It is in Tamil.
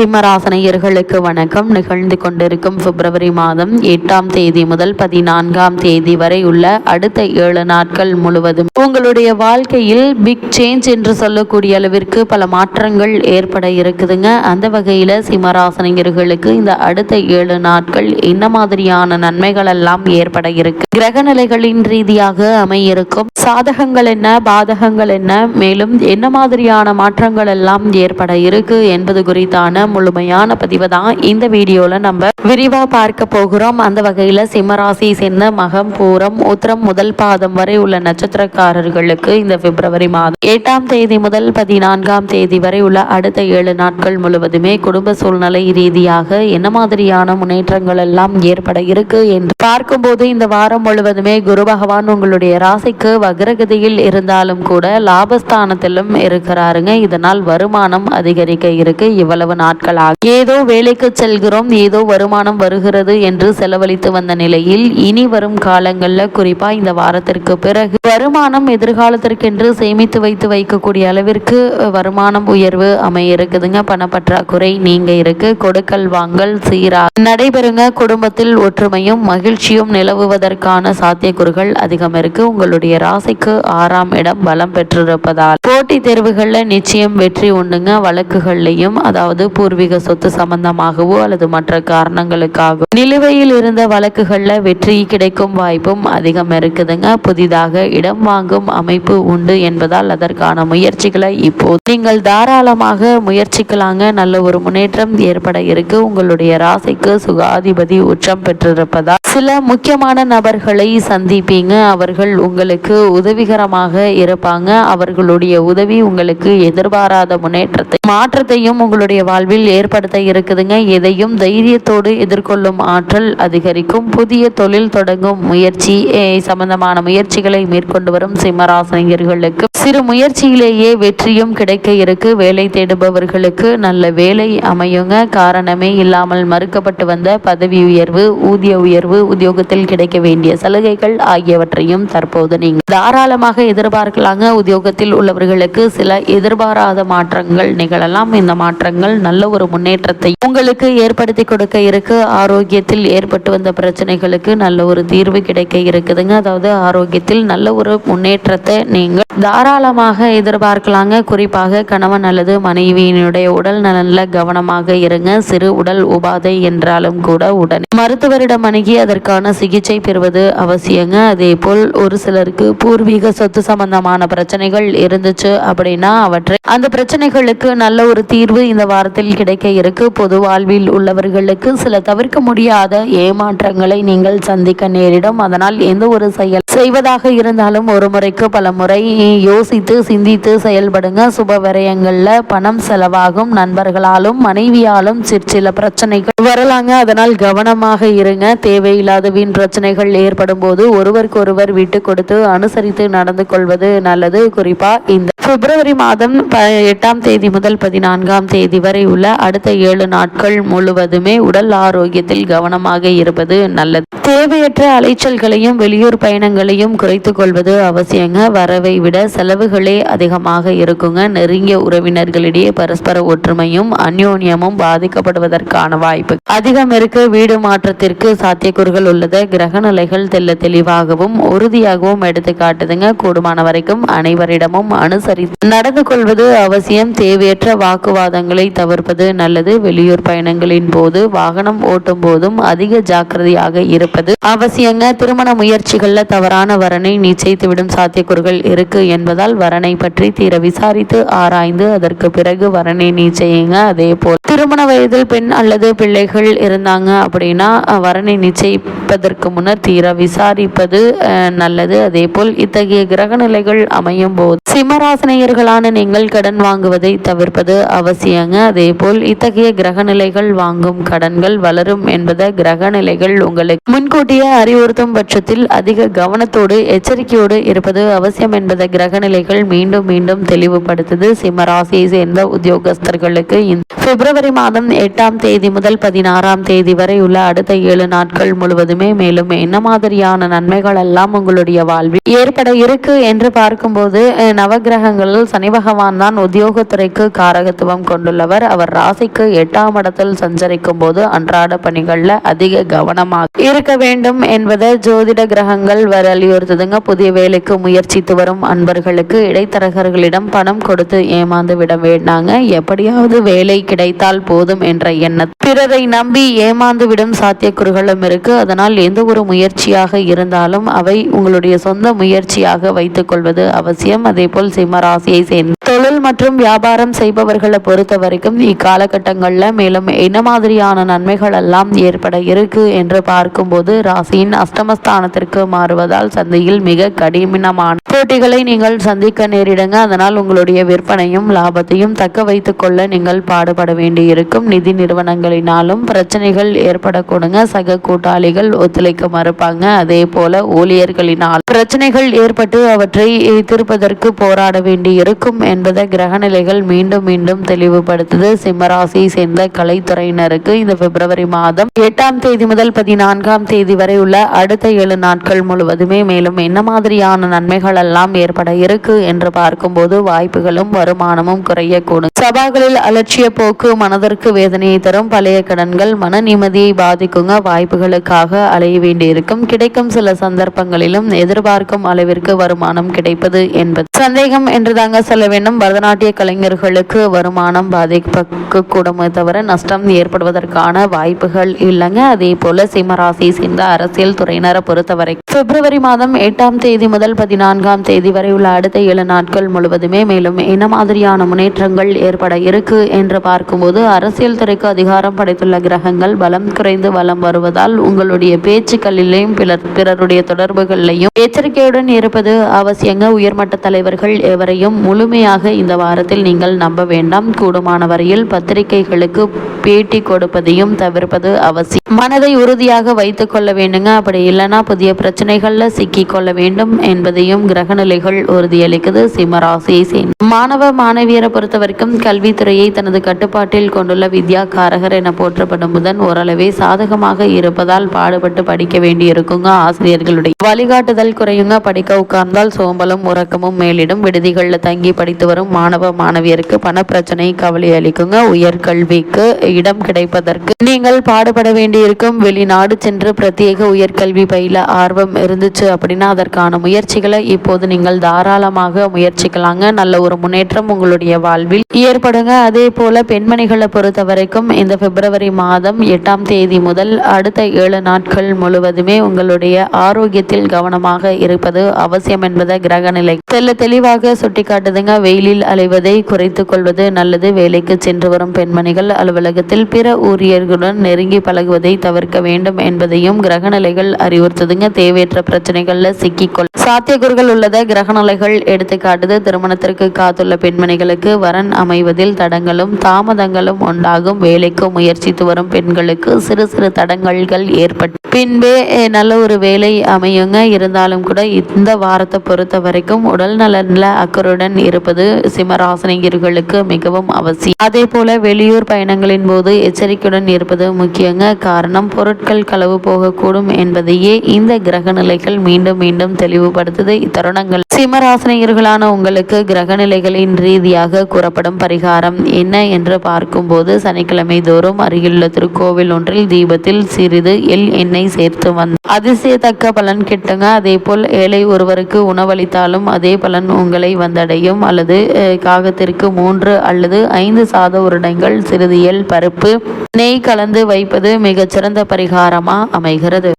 சிம்மராசனையர்களுக்கு வணக்கம். நிகழ்ந்து கொண்டிருக்கும் பிப்ரவரி மாதம் எட்டாம் தேதி முதல் பதினான்காம் தேதி வரை உள்ள அடுத்த ஏழு நாட்கள் முழுவதும் உங்களுடைய வாழ்க்கையில் பிக் சேஞ்ச் என்று சொல்லக்கூடிய அளவிற்கு பல மாற்றங்கள் ஏற்பட இருக்குதுங்க. அந்த வகையில் சிம்மராசனையர்களுக்கு இந்த அடுத்த ஏழு நாட்கள் என்ன மாதிரியான நன்மைகள் எல்லாம் ஏற்பட இருக்கு? கிரகநிலைகளின் ரீதியாக அமையிருக்கும். சாதகங்கள் என்ன பாதகங்கள் என்ன மேலும் என்ன மாதிரியான மாற்றங்கள் எல்லாம் ஏற்பட இருக்கு என்பது குறித்தான முழுமையான பதிவு தான் இந்த வீடியோவில் நம்ம விரிவாக பார்க்க போகிறோம். அந்த வகையில் சிம்மராசி சேர்ந்த மகம் பூரம் உத்திரம் முதல் பாதம் வரை உள்ள நட்சத்திரக்காரர்களுக்கு இந்த பிப்ரவரி மாதம் எட்டாம் தேதி முதல் பதினான்காம் தேதி வரை உள்ள அடுத்த ஏழு நாட்கள் முழுவதுமே குடும்ப சூழ்நிலை ரீதியாக என்ன மாதிரியான முன்னேற்றங்கள் எல்லாம் ஏற்பட இருக்கு என்று பார்க்கும்போது இந்த வாரம் முழுவதுமே குரு பகவான் உங்களுடைய ராசிக்கு வக்ரகதியில் இருந்தாலும் கூட லாபஸ்தானத்திலும் இருக்கிறாருங்க. இதனால் வருமானம் அதிகரிக்க இருக்கு. இவ்வளவு நாட்கள் நாட்களாக. ஏதோ வேலைக்கு செல்கிறோம் ஏதோ வருமானம் வருகிறது என்று செலவழித்து வந்த நிலையில் இனி வரும் காலங்களில் குறிப்பா இந்த வாரத்திற்கு பிறகு வருமானம் எதிர்காலத்திற்கென்று சேமித்து வைத்து வைக்கக்கூடிய அளவிற்கு வருமானம் உயர்வு அமைய இருக்குதுங்க பணப்பற்றாக்குறை நீங்க இருக்கு. கொடுக்கல் வாங்கல் சீரா நடைபெறுங்க. குடும்பத்தில் ஒற்றுமையும் மகிழ்ச்சியும் நிலவுவதற்கான சாத்தியக்கூறுகள் அதிகம் இருக்கு. உங்களுடைய ராசிக்கு ஆறாம் இடம் பலம் பெற்றிருப்பதால். போட்டித் தேர்வுகளில் நிச்சயம் வெற்றி உண்டுங்க. வழக்குகள்லையும் அதாவது பூர்வீக சொத்து சம்பந்தமாகவோ அல்லது மற்ற காரணங்களுக்காக நிலுவையில் இருந்த வழக்குகள்ல வெற்றி கிடைக்கும் வாய்ப்பும் அதிகம் இருக்குதுங்க. புதிதாக இடம் வாங்கும் அமைப்பு உண்டு என்பதால் அதற்கான முயற்சிகளை இப்போது நீங்கள் தாராளமாக முயற்சிக்கலாங்க. நல்ல ஒரு முன்னேற்றம் ஏற்பட இருக்கு. உங்களுடைய ராசிக்கு சுகாதிபதி உச்சம் பெற்றிருப்பதால். சில முக்கியமான நபர்களை சந்திப்பீங்க. அவர்கள் உங்களுக்கு உதவிகரமாக இருப்பாங்க. அவர்களுடைய உதவி உங்களுக்கு எதிர்பாராத முன்னேற்றத்தை மாற்றத்தையும் உங்களுடைய வாழ்வில் வாழ்வில் ஏற்படுத்த இருக்குதுங்க. எதையும் தைரியத்தோடு எதிர்கொள்ளும் ஆற்றல் அதிகரிக்கும். புதிய தொழில் தொடங்கும் முயற்சி சம்பந்தமான முயற்சிகளை மேற்கொண்டு வரும் சிம்மராசினியர்களுக்கு. சிறு முயற்சியிலேயே வெற்றியும் கிடைக்க இருக்கு. வேலை தேடுபவர்களுக்கு நல்ல வேலை அமையுங்க. காரணமே இல்லாமல் மறுக்கப்பட்டு வந்த பதவி உயர்வு ஊதிய உயர்வு உத்தியோகத்தில் கிடைக்க வேண்டிய சலுகைகள் ஆகியவற்றையும் தற்போது நீங்கள் தாராளமாக எதிர்பார்க்கலாங்க. உத்தியோகத்தில் உள்ளவர்களுக்கு சில எதிர்பாராத மாற்றங்கள் நிகழலாம். இந்த மாற்றங்கள் நல்ல ஒரு முன்னேற்றத்தை உங்களுக்கு ஏற்படுத்தி கொடுக்க இருக்கு. ஆரோக்கியத்தில் ஏற்பட்டு வந்த பிரச்சனைகளுக்கு நல்ல ஒரு தீர்வு கிடைக்க இருக்குதுங்க. அதாவது ஆரோக்கியத்தில் நல்ல ஒரு முன்னேற்றத்தை நீங்கள் தாராளமாக எதிர்பார்க்கலாங்க. குறிப்பாக கணவன் அல்லது மனைவியினுடைய உடல் நலன்ல கவனமாக இருங்க. சிறு உடல் உபாதை என்றாலும் கூட உடனே மருத்துவரிடம் அணுகி அதற்கான சிகிச்சை பெறுவது அவசியங்க. அதே போல் ஒரு சிலருக்கு பூர்வீக சொத்து சம்பந்தமான பிரச்சனைகள் இருந்துச்சு அப்படின்னா அவற்றை அந்த பிரச்சனைகளுக்கு நல்ல ஒரு தீர்வு இந்த வாரத்தில் கிடைக்க இருக்கு. பொது வாழ்வில் உள்ளவர்களுக்கு சில தவிர்க்க முடியாத ஏமாற்றங்களை நீங்கள் சந்திக்க நேரிடும். அதனால் எந்த ஒரு செயல் செய்வதாக இருந்தாலும் ஒரு முறைக்கு பல முறை யோசித்து சிந்தித்து செயல்படுங்க. சுப விரயங்கள்ல பணம் செலவாகும். நண்பர்களாலும் மனைவியாலும் சிற்சில பிரச்சனைகள் வரலாங்க. அதனால் கவனமாக இருங்க. தேவையில்லாத வீண் பிரச்சனைகள் ஏற்படும் போது ஒருவருக்கு ஒருவர் விட்டு கொடுத்து அனுசரித்து நடந்து கொள்வது நல்லது. குறிப்பா இந்த பிப்ரவரி மாதம் ப எட்டாம் தேதி முதல் பதினான்காம் தேதி வரை உள்ள அடுத்த ஏழு நாட்கள் முழுவதுமே உடல் ஆரோக்கியத்தில் கவனமாக இருப்பது நல்லது. தேவையற்ற அலைச்சல்களையும் வெளியூர் பயணங்களையும் குறைத்து கொள்வது அவசியங்க. வரவை விட செலவுகளே அதிகமாக இருக்குங்க. நெருங்கிய உறவினர்களிடையே பரஸ்பர ஒற்றுமையும் அந்யோன்யமும் பாதிக்கப்படுவதற்கான வாய்ப்பு. அதிகம் இருக்க. வீடு மாற்றத்திற்கு சாத்தியக்கூறுகள் உள்ளது. கிரக நிலைகள் தெல்ல தெளிவாகவும் உறுதியாகவும் எடுத்து காட்டுதுங்க கூடுமான வரைக்கும் அனைவரிடமும் அனுசரித்து நடந்து கொள்வது அவசியம். தேவையற்ற வாக்குவாதங்களை தவிர்ப்பது நல்லது. வெளியூர் பயணங்களின் போது வாகனம் ஓட்டும் போதும் அதிக ஜாக்கிரதையாக இருப்பது அவசியங்க. திருமண முயற்சிகள்ல தவறான வரனை நிச்சயித்துவிடும் சாத்தியக்கூறுகள் இருக்கு என்பதால் வரனை பற்றி தீர விசாரித்து ஆராய்ந்து அதற்கு பிறகு வரனை நிச்சயிங்க. அதே போல் திருமண வயதில் பெண் அல்லது பிள்ளைகள் இருந்தாங்க அப்படின்னா வரனை நிச்சயிப்பதற்கு முன்னர் தீர விசாரிப்பது நல்லது. அதே போல் இத்தகைய கிரக நிலைகள் அமையும் போது சிம்மராசனையர்களான நீங்கள் கடன் வாங்குவதை தவிர்ப்பது அவசியங்க. அதே போல் இத்தகைய கிரக நிலைகள் வாங்கும் கடன்கள் வளரும் என்பதை கிரக நிலைகள் உங்களுக்கு முன்கூட்டியே அறிவுறுத்தும் பட்சத்தில் அதிக கவனத்தோடு எச்சரிக்கையோடு இருப்பது அவசியம் என்பதை கிரக நிலைகள் மீண்டும் மீண்டும் தெளிவுபடுத்துது. சிம்மராசியை சேர்ந்த உத்தியோகஸ்தர்களுக்கு பிப்ரவரி பிப்ரவரி மாதம் எட்டாம் தேதி முதல் பதினாறாம் தேதி வரை உள்ள அடுத்த ஏழு நாட்கள் முழுவதுமே மேலும் என்ன மாதிரியான நன்மைகள் எல்லாம் உங்களுடைய வாழ்வில் ஏற்பட இருக்கு என்று பார்க்கும்போது நவகிரகங்களில் நவக்கிரகங்களில் சனி பகவான் தான் உத்தியோகத்துறைக்கு காரகத்துவம் கொண்டுள்ளவர். அவர் ராசிக்கு எட்டாம் இடத்தில் சஞ்சரிக்கும் போது அன்றாட பணிகள்ல அதிக கவனமாக இருக்க வேண்டும் என்பதை ஜோதிட கிரகங்கள் வலியுறுத்துதுங்க. புதிய வேலைக்கு முயற்சித்து வரும் அன்பர்களுக்கு இடைத்தரகர்களிடம் பணம் கொடுத்து ஏமாந்து விட வேண்டாங்க. எப்படியாவது வேலை கிடைத்தால் செய்தால் போதும் என்ற எண்ணம். பிறரை நம்பி ஏமாந்துவிடும் சாத்தியக்கூறுகளும் இருக்கு. அதனால் எந்த ஒரு முயற்சியாக இருந்தாலும் அவை உங்களுடைய சொந்த முயற்சியாக வைத்துக் கொள்வது அவசியம். அதே போல் சிம்மராசியை சேர்ந்த தொழில் மற்றும் வியாபாரம் செய்பவர்களை பொறுத்த வரைக்கும் இக்காலகட்டங்களில் மேலும் என்ன மாதிரியான நன்மைகள் எல்லாம் ஏற்பட இருக்கு என்று பார்க்கும்போது ராசியின் அஷ்டமஸ்தானத்திற்கு மாறுவதால் சந்தையில் மிக கடினமான போட்டிகளை நீங்கள் சந்திக்க நேரிடுங்க. அதனால் உங்களுடைய விற்பனையும் லாபத்தையும் தக்க வைத்து கொள்ள நீங்கள் பாடுபட வேண்டியிருக்கும். நிதி நிறுவனங்களினாலும் பிரச்சனைகள் ஏற்படக்கூடுங்க. சக கூட்டாளிகள் ஒத்துழைக்க மறுப்பாங்க. அதே போல ஊழியர்களினால் பிரச்சனைகள் ஏற்பட்டு அவற்றை தீர்ப்பதற்கு போராட வேண்டியிருக்கும் என்பதை கிரகநிலைகள் மீண்டும் மீண்டும் தெளிவுபடுத்துது. சிம்மராசியை சேர்ந்த கலைத்துறையினருக்கு இந்த பிப்ரவரி மாதம் எட்டாம் தேதி முதல் பதினான்காம் தேதி வரை உள்ள அடுத்த ஏழு நாட்கள் முழுவதுமே மேலும் என்ன மாதிரியான நன்மைகள் எல்லாம் ஏற்பட இருக்கு என்று பார்க்கும்போது வாய்ப்புகளும் வருமானமும் குறையக்கூடும். சபாக்களில் அலட்சிய போக்கு மனதிற்கு வேதனையை தரும் பழைய கடன்கள் மன நிம்மதியை பாதிக்குங்க. வாய்ப்புகளுக்காக அலைய வேண்டியிருக்கும். கிடைக்கும் சில சந்தர்ப்பங்களிலும் எதிர்பார்க்கும் அளவிற்கு வருமானம் கிடைப்பது என்பது. சந்தேகம் என்று தாங்க சொல்ல வேண்டும். பரதநாட்டிய கலைஞர்களுக்கு வருமானம் பாதிக்க தவிர நஷ்டம் ஏற்படுவதற்கான வாய்ப்புகள் இல்லைங்க. அதே போல சிம்மராசி சேர்ந்த அரசியல் துறையினரை பொறுத்தவரை. பிப்ரவரி மாதம் எட்டாம் தேதி முதல் பதினான்கு நான்காம் தேதி வரை உள்ள அடுத்த ஏழு நாட்கள் முழுவதுமே மேலும் என்ன மாதிரியான முன்னேற்றங்கள் ஏற்பட இருக்கு என்று பார்க்கும்போது அரசியல் துறைக்கு அதிகாரம் படைத்துள்ள கிரகங்கள் பலம் குறைந்து வலம் வருவதால் உங்களுடைய பேச்சுக்களிலேயும் பிறர் பிறருடைய தொடர்புகளிலையும் எச்சரிக்கையுடன் இருப்பது அவசியங்க. உயர்மட்ட தலைவர்கள் எவரையும் முழுமையாக இந்த வாரத்தில் நீங்கள் நம்ப வேண்டாம். கூடுமான வரையில் பத்திரிகைகளுக்கு பேட்டி கொடுப்பதையும் தவிர்ப்பது அவசியம். மனதை உறுதியாக வைத்துக் கொள்ள வேண்டுங்க. அப்படி இல்லைன்னா புதிய பிரச்சனைகள்ல சிக்கிக் கொள்ள வேண்டும் என்பதையும் கிரகநிலைகள் உறுதியளிக்குது. சிம்மராசியை சேர்ந்த மாணவ மாணவியரை பொறுத்த வரைக்கும் கல்வித்துறையை தனது கட்டுப்பாட்டில் கொண்டுள்ள வித்யா காரகர் என போற்றப்படும் புதன் ஓரளவே சாதகமாக இருப்பதால் பாடுபட்டு படிக்க வேண்டியிருக்குங்க. ஆசிரியர்களுடைய வழிகாட்டுதல் குறையுங்க. படிக்க உட்கார்ந்தால் சோம்பலும் உறக்கமும் மேலிடும். விடுதிகளில் தங்கி படித்து வரும் மாணவ மாணவியருக்கு பணப்பிரச்சனை கவலை அளிக்குங்க. உயர்கல்விக்கு இடம் கிடைப்பதற்கு நீங்கள் பாடுபட வேண்டியிருக்கும். வெளிநாடு சென்று பிரத்யேக உயர்கல்வி பயில ஆர்வம் இருந்துச்சு அப்படின்னா அதற்கான முயற்சிகளை இப்போது நீங்கள் தாராளமாக முயற்சிக்கலாங்க. நல்ல ஒரு முன்னேற்றம் உங்களுடைய வாழ்வில் ஏற்படுங்க. அதே போல பெண்மணிகளை பொறுத்த வரைக்கும் இந்த பிப்ரவரி மாதம் எட்டாம் தேதி முதல் அடுத்த ஏழு நாட்கள் முழுவதுமே உங்களுடைய ஆரோக்கியத்தில் கவனமாக இருப்பது அவசியம் என்பதை கிரகநிலை. செல்ல தெளிவாக சுட்டிக்காட்டுதுங்க. வெயிலில் அலைவதை குறைத்துக் கொள்வது நல்லது. வேலைக்கு சென்று வரும் பெண்மணிகள் அலுவலகத்தில் பிற ஊழியர்களுடன் நெருங்கி பழகுவதை தவிர்க்க வேண்டும் என்பதையும் கிரகநிலைகள் அறிவுறுத்துதுங்க. தேவையற்ற பிரச்சனைகள்ல சிக்கிக்கொள். சாத்தியக்கூறுகள் உள்ளதை கிரகநிலைகள் எடுத்து காட்டுது. திருமணத்திற்கு காத்துள்ள பெண்மணிகளுக்கு வரன் அமைவதில் தடங்களும் தாமதங்களும் உண்டாகும். வேலைக்கு முயற்சித்து வரும் பெண்களுக்கு சிறு சிறு தடங்கல்கள் ஏற்பட்டு. பின்பே நல்ல ஒரு வேலை அமையுங்க. இருந்தாலும் கூட இந்த வாரத்தை பொறுத்த வரைக்கும் உடல் நலன்ல அக்கறையுடன் இருப்பது சிம்மராசனிகர்களுக்கு மிகவும் அவசியம். அதே போல வெளியூர் பயணங்களின் போது எச்சரிக்கையுடன் இருப்பது முக்கியங்க. காரணம் பொருட்கள் களவு போகக்கூடும் என்பதையே இந்த கிரக நிலைகள் மீண்டும் மீண்டும் தெளிவுபடுத்துது. தருணங்கள் சிம்மராசனிகர்களான உங்களுக்கு கிரக நிலைகளின் ரீதியாக கூறப்படும் பரிகாரம் என்ன என்று பார்க்கும்போது சனிக்கிழமை தோறும் அருகிலுள்ள திருக்கோவில் ஒன்றில் தீபத்தில் சிறிது எல் எண்ணெய் சேர்த்து வந்த அதிசயத்தக்க பலன் கிட்டுங்க. அதே போல் ஏழை ஒருவருக்கு உணவளித்தாலும் அதே பலன் உங்களை வந்தடையும். அல்லது காகத்திற்கு மூன்று அல்லது ஐந்து சாத உருடைகள் சிறிது எல் பருப்பு நெய் கலந்து வைப்பது மிகச்சிறந்த பரிகாரமா அமைகிறது.